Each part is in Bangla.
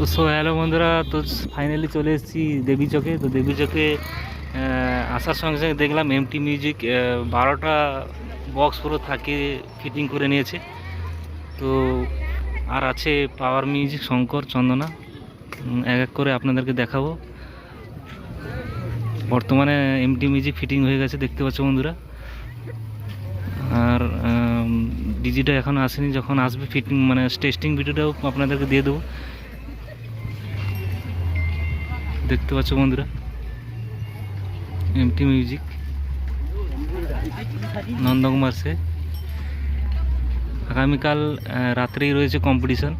তো সো হ্যালো বন্ধুরা, তো ফাইনালি চলে এসেছি দেবী চকে। তো দেবী চকে আসার সঙ্গে সঙ্গে দেখলাম এমটি মিউজিক বারোটা বক্স পুরো থাকে ফিটিং করে নিয়েছে। তো আর আছে পাওয়ার মিউজিক শঙ্কর চন্দনা এক এক করে আপনাদেরকে দেখাবো। বর্তমানে এমটি মিউজিক ফিটিং হয়ে গেছে, দেখতে পাচ্ছ বন্ধুরা। আর ডিজিটা এখন আসেনি, যখন আসবে ফিটিং মানে টেস্টিং ভিডিওটাও আপনাদেরকে দিয়ে দেবো। দেখতে পাচ্ছ বন্ধুরা এমটি মিউজিক নন্দকুমার সে আগামীকাল রাত্রেই রয়েছে কম্পিটিশন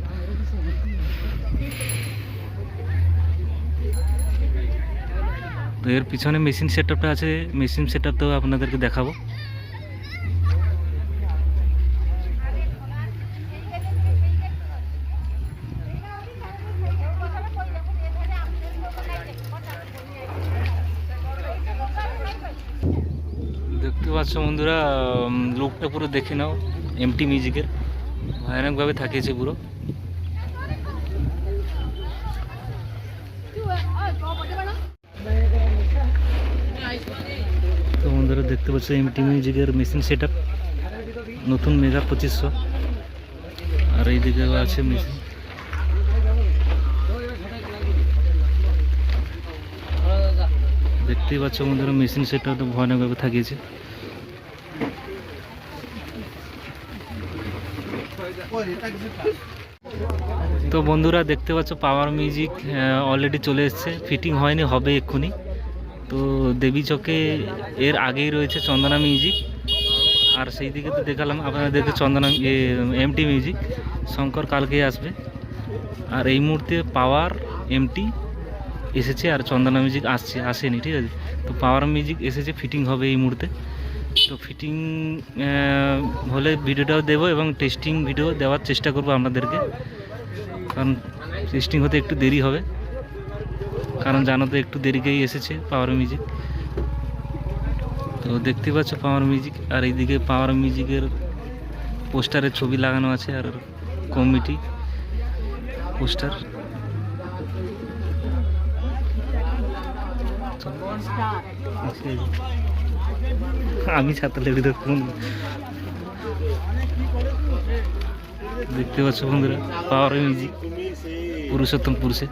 তো এর পিছনে মেশিন সেট আছে মেশিন সেট আপনাদেরকে দেখাবো। দেখতে পাচ্ছ বন্ধুরা লুকটা পুরো দেখে নাও এমটি মিউজিকের ভয়ানকভাবে থাকিয়েছে পুরো। তো বন্ধুরা, দেখতে পাচ্ছ এমটি মিউজিকের মেশিন সেট নতুন মেগা পঁচিশশো। আর এইদিকে আছে মেশিন দেখতেই পাচ্ছ বন্ধুরা মেশিন সেটটা তো ভয়ানকভাবে থাকিয়েছে। তো বন্ধুরা দেখতে পাচ্ছ পাওয়ার মিউজিক অলরেডি চলে এসছে। ফিটিং হয়নি, হবে এক্ষুনি। তো দেবী চকে এর আগেই রয়েছে চন্দনা মিউজিক আর সেই দিকে তো দেখালাম আপনাদেরকে চন্দনা এমটি মিউজিক শঙ্কর কালকেই আসবে। আর এই মুহূর্তে পাওয়ার এমটি এসেছে আর চন্দনা মিউজিক আসছে, আসেনি, ঠিক আছে? তো পাওয়ার মিউজিক এসেছে ফিটিং হবে এই মুহূর্তে। তো ফিটিং হলে ভিডিওটাও দেবো এবং টেস্টিং ভিডিও দেওয়ার চেষ্টা করব আপনাদেরকে। কারণ টেস্টিং হতে একটু দেরি হবে। কারণ জানো তো একটু দেরিকেই এসেছে পাওয়ার মিউজিক তো দেখতে পাচ্ছ পাওয়ার মিউজিক আর এইদিকে পাওয়ার মিউজিকের পোস্টারের ছবি লাগানো আছে আর কমিটি পোস্টার। আমি ছাতা লেগে দেখুন দেখতে পাচ্ছ বন্ধুরা পাওয়ার মিউজিক পুরুষোত্তম পুরুষে।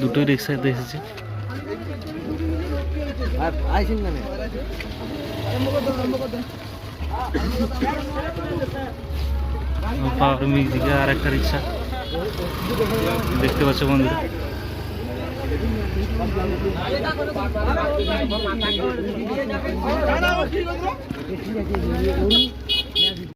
দুটোই রিক্সাতে এসেছে। পাওয়ার মিউজিকে আর একটা রিক্সা দেখতে পাচ্ছ বন্ধুরা। দাদা